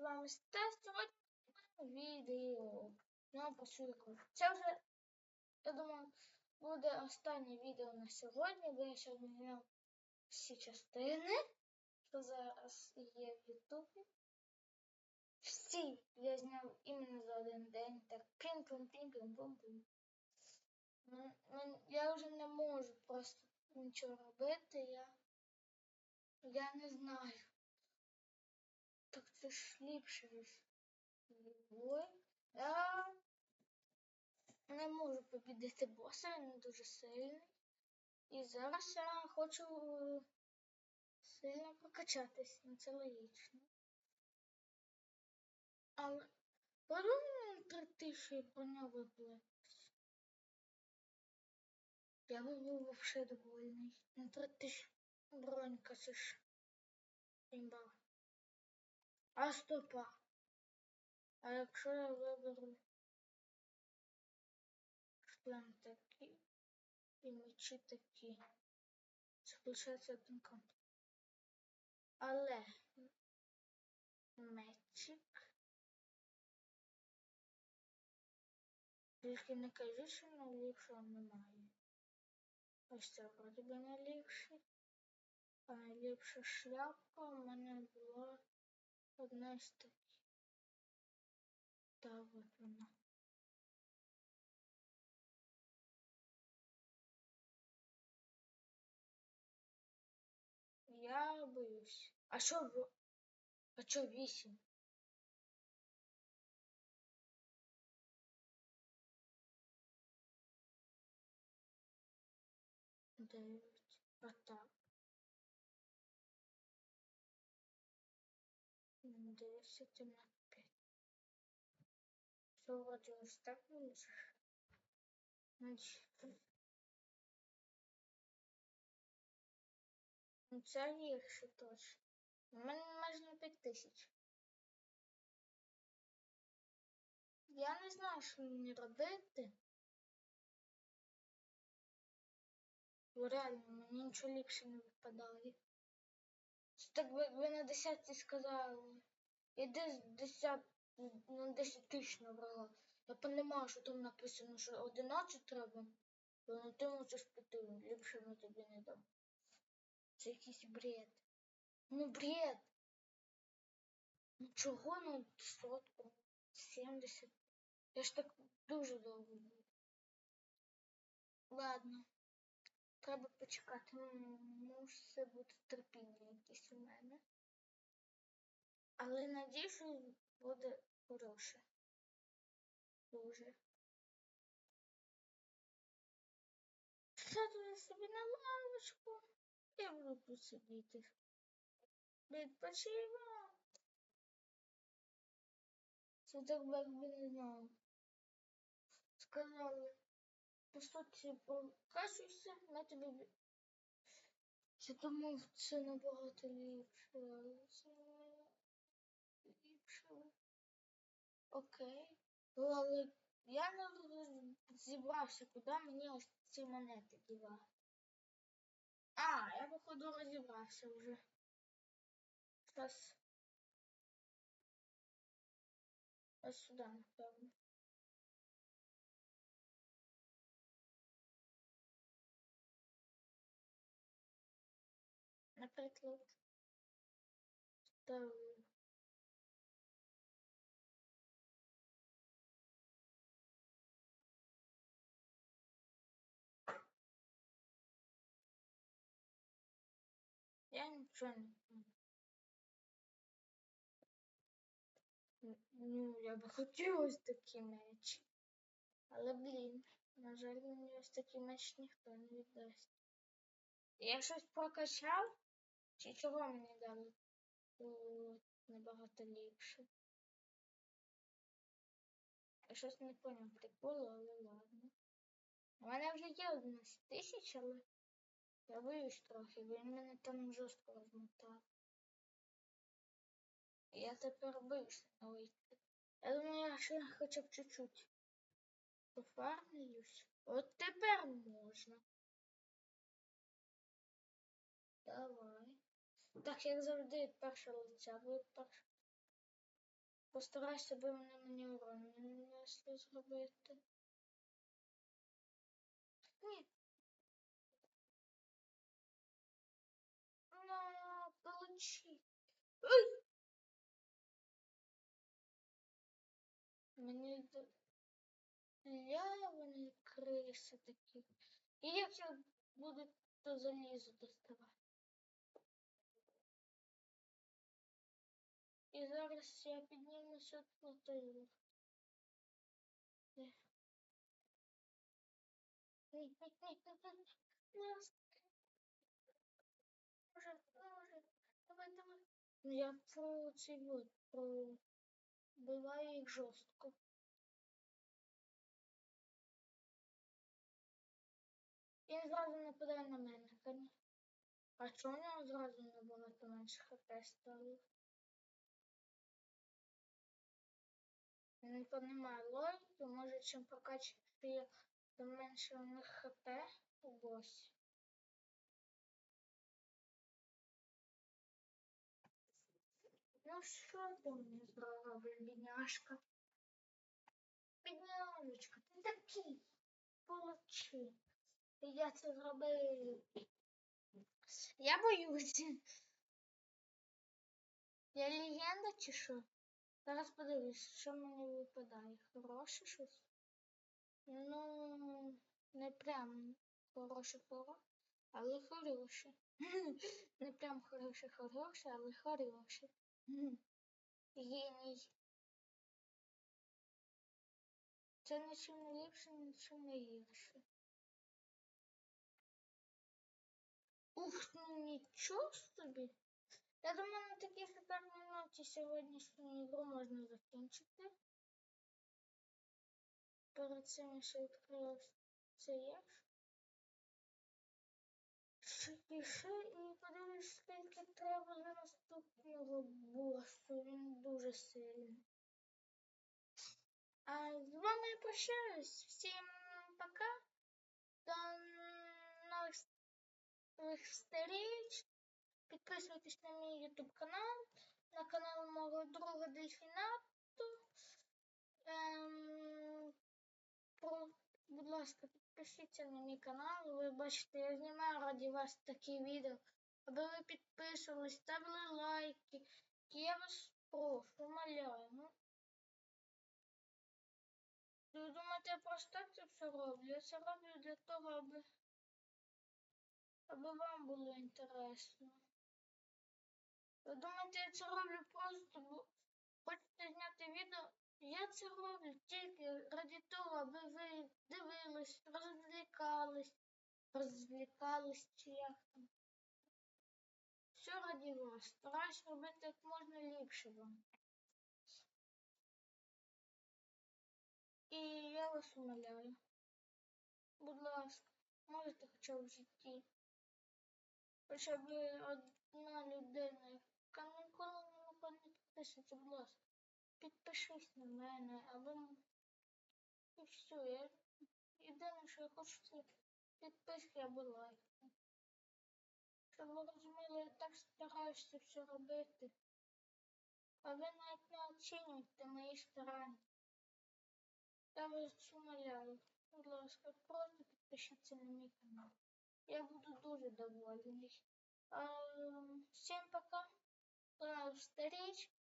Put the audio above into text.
вами Стас. Сьогодні відео. Ну, працює Це вже, я думаю, буде останнє відео на сьогодні, бо я сьогодні зняв всі частини, що зараз є в Ютубі. Всі я зняв іменно за один день. Так пінком пінком пум пум ну, ну, Я вже не можу просто нічого робити. Я, я не знаю. Це ж ліпше ніж бой. Я не можу побідити боса, він дуже сильний. І зараз я хочу сильно прокачатись, ну це логічно. Але подумай три тисячі про нього виплатить. Я би був вообще довольний. На три тисячі бронька це ж імба. А стопа. А якщо я виберу шлем такий і мечі такі, це виходить один комплект. Але мечик. Тільки не кажи, що найліпшого немає. Ось це вроді би найліпший. А найліпша шляпка у мене була одна з таких. Та от вона. Я боюсь. А що А що вісім? Десять на п'ять. Вроде вийшло. Значить. Ну це гірше точно. У мене майже на 5 тисяч. Я не знаю, що мені робити. Бо реально мені нічого ліпше не випадає. Так ви, ви на 10 сказали. Іди з 10 на 10 тисяч набрала. Я розумію, що там написано, що 11 треба, але ти можеш піти, ліпше ми тобі не дам. Це якийсь бред. Ну бред. Ну чого на сотку? 70? Я ж так дуже довго був. Ладно. Треба почекати. Може бути терпіння якесь у мене. Але надію, що буде хороше. Дуже. Сяду я собі на лавочку. Я буду сидіти. Відпочиваю. Це так якби не знаю. Сказали, по суті, покажуйся, ми тобі. Я думав, це набагато ліпше. Окей. Ну, але я не зібрався, куди мені ось ці монети дівати. А, я походу розібрався вже. Зараз. Ось сюди, напевно. Наприклад, ставлю. Не Ну, я би хотів ось такі мечі. Але, блін, на жаль, мені ось такий меч ніхто не віддасть. Я щось прокачав? Чи чого мені дали? Тут набагато ліпше. Я щось не поняв приколу, але ладно. У мене вже є 11 тисяч, але я боюсь трохи, він мене там жорстко розмотав. Я тепер боюсь на вийти. Я думаю, я ще хоча б чуть-чуть пофармлюсь. От тепер можна. Давай. Так, як завжди, перша лиця буде перша. Постарайся, аби вони мені урон не нанесли зробити. Ні. На, получи. Ой! Мені д- ля вони криси такі. І як я буду то залізо доставати? І зараз я піднімуся на той? Ні, ні, ні, ні, ні, ні. Нас. Може, може. Давай, давай. Ну, Я про вот, про... Биваю їх жорстко. Він зразу нападає на мене. А чому у нього зразу набагато менше хп стало? Не понимаю логіки, може чим прокачує, тим менше у них хп у босі. Що ти мені зробиш, бідняшка? Бідняшка, ти такий. Получи. Я це зробив. Я боюсь. Я легенда чи що? Зараз подивись, що мені випадає. Хороше щось? Ну, не прям хороше хоро, але хороше. Не прям хороше хороше, але хороше. Геній. Це нічим не ліпше, нічим не гірше. Ух, ну нічого собі. Я думаю, на такій шикарній ноті сьогоднішню ігру можна закінчити. Перед цим ще відкрила цей ящик. Ще і подивлюсь, скільки треба за наступного босу. Він дуже сильний. А з вами я прощаюсь. Всім пока. До нових встреч. Підписуйтесь на мій YouTube канал, на канал мого друга Дельфінату. Ем, про, будь ласка, підпишіться на мій канал. Ви бачите, я знімаю раді вас такі відео. Аби ви підписувались, ставили лайки. Я вас прошу, умоляю. Ну. Ви думаєте, я просто так це все роблю? Я це роблю для того, аби, аби вам було інтересно. Ви думаєте, я це роблю просто, бо хочете зняти відео? Я це роблю тільки ради того, аби ви дивились, розвлікались, розвлікались чи як там. Все раді вас. Стараюсь робити як можна ліпше вам. І я вас умоляю. Будь ласка, можете хоча б в житті. Хоча б одна людина, яка ніколи не не будь ласка. Підпишись на мене, або і все. Я... Єдине, що я хочу, це підписки або лайки. Щоб ви розуміли, я так стараюся все робити. А ви навіть не оцінюєте мої старання. Я вас умоляю, будь ласка, просто підпишіться на мій канал. Я буду дуже довольний. А, всем пока. До новых.